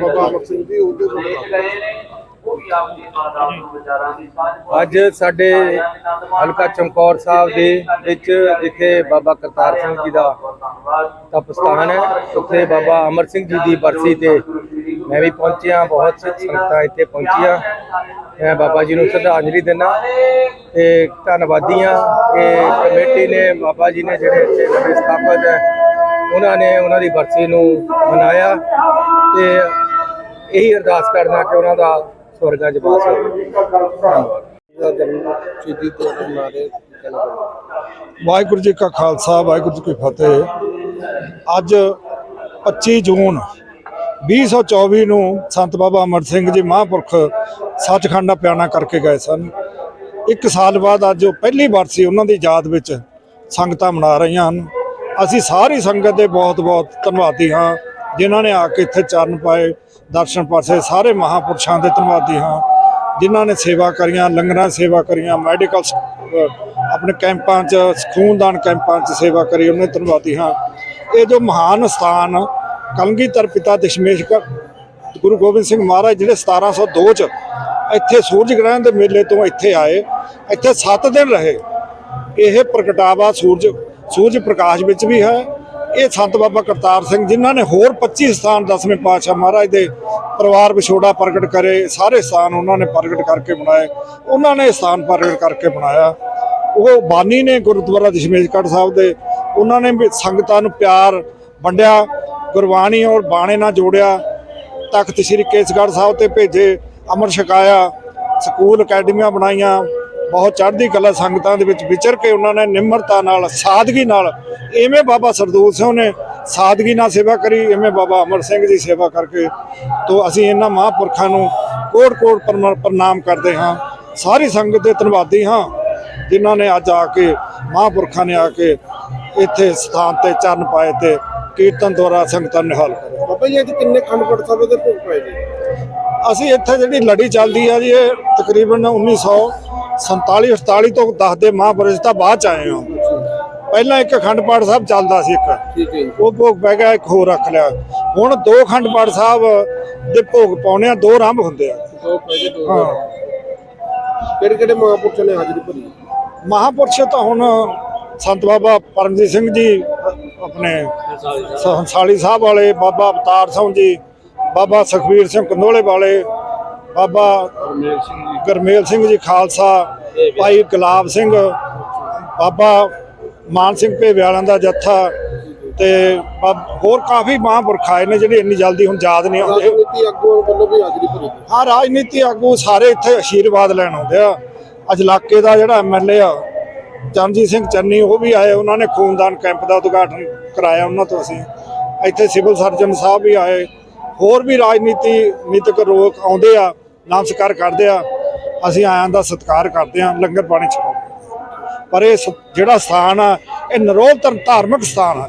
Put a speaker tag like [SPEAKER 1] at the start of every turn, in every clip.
[SPEAKER 1] ਬਾਬਾ ਅਮਰ ਸਿੰਘ ਜੀ ਉਹਦੇ
[SPEAKER 2] ਅੱਜ ਸਾਡੇ ਹਲਕਾ ਚਮਕੌਰ ਸਾਹਿਬ ਦੇ ਵਿੱਚ ਜਿੱਥੇ ਬਾਬਾ ਕਰਤਾਰ ਸਿੰਘ ਜੀ ਦਾ ਤਪ ਸਥਾਨ ਹੈ, ਉੱਥੇ ਬਾਬਾ ਅਮਰ ਸਿੰਘ ਜੀ ਦੀ ਬਰਸੀ ਤੇ ਮੈਂ ਵੀ ਪਹੁੰਚਿਆ, ਬਹੁਤ ਸੰਗਤਾਂ ਇੱਥੇ ਪਹੁੰਚੀਆਂ। ਮੈਂ ਬਾਬਾ ਜੀ ਨੂੰ ਸ਼ਰਧਾਂਜਲੀ ਦਿੰਦਾ ਤੇ ਧੰਨਵਾਦੀ ਹਾਂ ਕਿ ਕਮੇਟੀ ਨੇ, ਬਾਬਾ ਜੀ ਨੇ ਜਿਹੜੇ ਇੱਥੇ ਨਵੇਂ ਸਥਾਪਿਤ ਹੈ, ਉਹਨਾਂ ਨੇ ਉਹਨਾਂ ਦੀ ਬਰਸੀ ਨੂੰ ਮਨਾਇਆ ਤੇ ਇਹੀ ਅਰਦਾਸ ਕਰਨਾ ਕਿ ਉਹਨਾਂ ਦਾ ਸਵਰਗਾਂ 'ਚ ਵਾਸ ਹੋਵੇ। ਧੰਨਵਾਦ
[SPEAKER 3] ਵਾਹਿਗੁਰੂ ਜੀ ਕਾ ਖਾਲਸਾ, ਵਾਹਿਗੁਰੂ ਜੀ ਕੀ ਫਤਿਹ। ਅੱਜ 25 ਜੂਨ 2024 ਨੂੰ ਸੰਤ ਬਾਬਾ ਅਮਰ ਸਿੰਘ ਜੀ ਮਹਾਂਪੁਰਖ ਸੱਚਖੰਡ ਦਾ ਪਿਆਣਾ ਕਰਕੇ ਗਏ ਸਨ। ਇੱਕ ਸਾਲ ਬਾਅਦ ਅੱਜ ਉਹ ਪਹਿਲੀ ਵਾਰ ਸੀ ਉਹਨਾਂ ਦੀ ਯਾਦ ਵਿੱਚ ਸੰਗਤਾਂ ਮਨਾ ਰਹੀਆਂ ਹਨ। ਅਸੀਂ ਸਾਰੀ ਸੰਗਤ ਦੇ ਬਹੁਤ-ਬਹੁਤ ਧੰਨਵਾਦੀ ਹਾਂ। ਜਿਨ੍ਹਾਂ ਨੇ ਆ ਕੇ ਇੱਥੇ ਚਰਨ ਪਾਏ, ਦਰਸ਼ਨ ਪਾਸੇ ਸਾਰੇ ਮਹਾਂਪੁਰਸ਼ਾਂ ਦੇ ਧੰਨਵਾਦੀ ਹਾਂ। ਜਿਨ੍ਹਾਂ ਨੇ ਸੇਵਾ ਕਰੀਆਂ, ਲੰਗਰਾਂ ਸੇਵਾ ਕਰੀਆਂ, ਮੈਡੀਕਲ ਆਪਣੇ ਕੈਂਪਾਂ 'ਚ ਖੂਨਦਾਨ ਕੈਂਪਾਂ 'ਚ ਸੇਵਾ ਕਰੀ, ਉਹਨਾਂ ਦੇ ਧੰਨਵਾਦੀ ਹਾਂ। ਇਹ ਜੋ ਮਹਾਨ ਸਥਾਨ ਕਲਗੀਧਰ ਪਿਤਾ ਦਸ਼ਮੇਸ਼ ਕ- ਗੁਰੂ ਗੋਬਿੰਦ ਸਿੰਘ ਮਹਾਰਾਜ ਜਿਹੜੇ 1702 ਚ ਇੱਥੇ ਸੂਰਜ ਗ੍ਰਹਿਣ ਦੇ ਮੇਲੇ ਤੋਂ ਇੱਥੇ ਆਏ, ਇੱਥੇ 7 ਦਿਨ ਰਹੇ। ਇਹ ਪ੍ਰਗਟਾਵਾ ਸੂਰਜ ਸੂਰਜ ਪ੍ਰਕਾਸ਼ ਵਿੱਚ ਵੀ ਹੈ। ਇਹ ਸੰਤ ਬਾਬਾ ਕਰਤਾਰ ਸਿੰਘ ਜਿਨ੍ਹਾਂ ਨੇ ਹੋਰ 25 ਸਥਾਨ ਦਸਵੇਂ ਪਾਤਸ਼ਾਹ ਮਹਾਰਾਜ ਦੇ ਪਰਿਵਾਰ ਵਿਛੋੜਾ ਪ੍ਰਗਟ ਕਰੇ, ਸਾਰੇ ਸਥਾਨ ਉਹਨਾਂ ਨੇ ਪ੍ਰਗਟ ਕਰਕੇ ਬਣਾਏ। ਉਹਨਾਂ ਨੇ ਸਥਾਨ ਪ੍ਰਗਟ ਕਰਕੇ ਬਣਾਇਆ। ਉਹ ਬਾਨੀ ਨੇ ਗੁਰਦੁਆਰਾ ਦਸ਼ਮੇਸ਼ਗੜ੍ਹ ਸਾਹਿਬ ਦੇ, ਉਹਨਾਂ ਨੇ ਵੀ ਸੰਗਤਾਂ ਨੂੰ ਪਿਆਰ ਵੰਡਿਆ। ਗੁਰਬਾਣੀ ਔਰ ਬਾਣੇ ਨਾਲ ਜੋੜਿਆ, ਤਖਤ ਸ੍ਰੀ ਕੇਸਗੜ੍ਹ ਸਾਹਿਬ ਤੇ ਭੇਜੇ, ਅਮਰ ਛਕਾਇਆ, ਸਕੂਲ ਅਕੈਡਮੀਆਂ ਬਣਾਈਆਂ, ਬਹੁਤ ਚੜ੍ਹਦੀ ਕਲਾ ਸੰਗਤਾਂ ਦੇ ਵਿੱਚ ਵਿਚਰ ਕੇ ਉਹਨਾਂ ਨੇ ਨਿਮਰਤਾ ਨਾਲ, ਸਾਦਗੀ ਨਾਲ ਐਵੇਂ ਬਾਬਾ ਸਰਦੂਲ ਸਿੰਘ ਨੇ ਸਾਦਗੀ ਨਾਲ ਸੇਵਾ ਕਰੀ ਐਵੇਂ ਬਾਬਾ ਅਮਰ ਸਿੰਘ ਦੀ ਸੇਵਾ ਕਰਕੇ ਤੋਂ ਅਸੀਂ ਇਹਨਾਂ ਮਹਾਂਪੁਰਖਾਂ ਨੂੰ ਕੋਟ ਕੋਟ ਪ੍ਰਣਾਮ ਕਰਦੇ ਹਾਂ। ਸਾਰੀ ਸੰਗਤ ਦੇ ਧੰਨਵਾਦੀ ਹਾਂ, ਜਿਨ੍ਹਾਂ ਨੇ ਅੱਜ ਆ ਕੇ ਮਹਾਂਪੁਰਖਾਂ ਨੇ ਆ ਕੇ ਇੱਥੇ ਸਥਾਨ ਤੇ ਚਰਨ ਪਾਏ ਤੇ ਕੀਰਤਨ ਦੁਆਰਾ ਸੰਗਤਾਂ ਨਿਹਾਲ ਕਰਿਆ
[SPEAKER 1] ਬਾਬਾ ਜੀ ਅੱਜ ਕਿੰਨੇ ਖੰਡ ਪਾਠ ਸਾਹਿਬ ਦੇ ਭੋਗ ਪਏ ਜੀ?
[SPEAKER 3] ਅਸੀਂ ਇੱਥੇ ਜਿਹੜੀ ਲੜੀ ਚੱਲਦੀ ਆ ਜੀ ਇਹ ਤਕਰੀਬਨ 1947 48 ਤੋਂ ਦੱਸਦੇ ਮਹਾਂਪੁਰਸ਼ ਤਾਂ ਬਾਅਦ ਚ ਆਏ ਹਾਂ। ਪਹਿਲਾਂ ਇੱਕ ਅਖੰਡ ਪਾਠ ਸਾਹਿਬ ਚੱਲਦਾ ਸੀ ਇੱਕ।
[SPEAKER 1] ਠੀਕ ਹੈ ਜੀ।
[SPEAKER 3] ਉਹ ਭੋਗ ਪੈ ਗਿਆ ਇੱਕ ਹੋਰ ਰੱਖ ਲਿਆ। ਹੁਣ ਦੋ ਅਖੰਡ ਪਾਠ ਸਾਹਿਬ ਦੇ ਭੋਗ ਪਾਉਣੇ ਆ ਦੋ ਆਰੰਭ ਹੁੰਦੇ ਆ।
[SPEAKER 1] ਦੋ ਦੋ
[SPEAKER 3] ਹਾਂ।
[SPEAKER 1] ਕਿਹੜੇ ਕਿਹੜੇ ਮਹਾਂਪੁਰਸ਼ਾਂ ਨੇ ਹਾਜ਼ਰੀ ਭਰੀ?
[SPEAKER 3] ਮਹਾਂਪੁਰਸ਼ ਤਾਂ ਹੁਣ ਸੰਤ ਬਾਬਾ ਪਰਮਜੀਤ ਸਿੰਘ ਜੀ ਆਪਣੇ ਹੰਸਾਲੀ ਸਾਹਿਬ ਵਾਲੇ ਬਾਬਾ ਅਵਤਾਰ ਸਿੰਘ ਜੀ ਬਾਬਾ ਸੁਖਵੀਰ ਸਿੰਘ ਕੰਦੋਲੇ ਵਾਲੇ ਬਾਬਾ ਗਰਮੇਲ ਸਿੰਘ ਜੀ ਖਾਲਸਾ ਭਾਈ ਗੁਲਾਬ ਸਿੰਘ ਬਾਬਾ ਮਾਨ ਸਿੰਘ ਭੇਵੇ ਵਾਲਿਆਂ ਦਾ ਜੱਥਾ ਤੇ ਹੋਰ ਕਾਫੀ ਮਹਾਂਪੁਰਖ ਆਏ ਨੇ ਜਿਹੜੇ ਇੰਨੀ ਜਲਦੀ ਹੁਣ ਯਾਦ ਨਹੀਂ ਆਉਂਦੇ।
[SPEAKER 1] ਰਾਜਨੀਤੀ ਆਗੂਆਂ ਵੱਲੋਂ ਵੀ ਹਾਜ਼ਰੀ ਭਰੀ
[SPEAKER 3] ਹਾਂ ਰਾਜਨੀਤੀ ਆਗੂ ਸਾਰੇ ਇੱਥੇ ਆਸ਼ੀਰਵਾਦ ਲੈਣ ਆਉਂਦੇ ਆ। ਅੱਜ ਇਲਾਕੇ ਦਾ ਜਿਹੜਾ ਐਮਐਲਏ ਆ ਚਰਨਜੀਤ ਸਿੰਘ ਚੰਨੀ, ਉਹ ਵੀ ਆਏ, ਉਹਨਾਂ ਨੇ ਖੂਨਦਾਨ ਕੈਂਪ ਦਾ ਉਦਘਾਟਨ ਕਰਾਇਆ ਉਹਨਾਂ ਤੋਂ ਅਸੀਂ। ਇੱਥੇ ਸਿਵਲ ਸਰਜਨ ਸਾਹਿਬ ਵੀ ਆਏ। ਹੋਰ ਵੀ ਰਾਜਨੀਤੀ ਨੀਤਕ ਲੋਕ ਆਉਂਦੇ ਆ ਨਮਸਕਾਰ ਕਰਦੇ ਆ। ਅਸੀਂ ਆਇਆਂ ਦਾ ਸਤਿਕਾਰ ਕਰਦੇ ਆ ਲੰਗਰ ਪਾਣੀ ਛਕਾਉਂਦੇ ਪਰ ਇਹ ਜਿਹੜਾ ਸਥਾਨ ਆ, ਇਹ ਨਰੋਤਰ ਧਾਰਮਿਕ ਸਥਾਨ ਆ।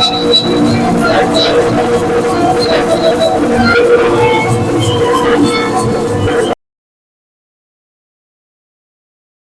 [SPEAKER 3] Thank you.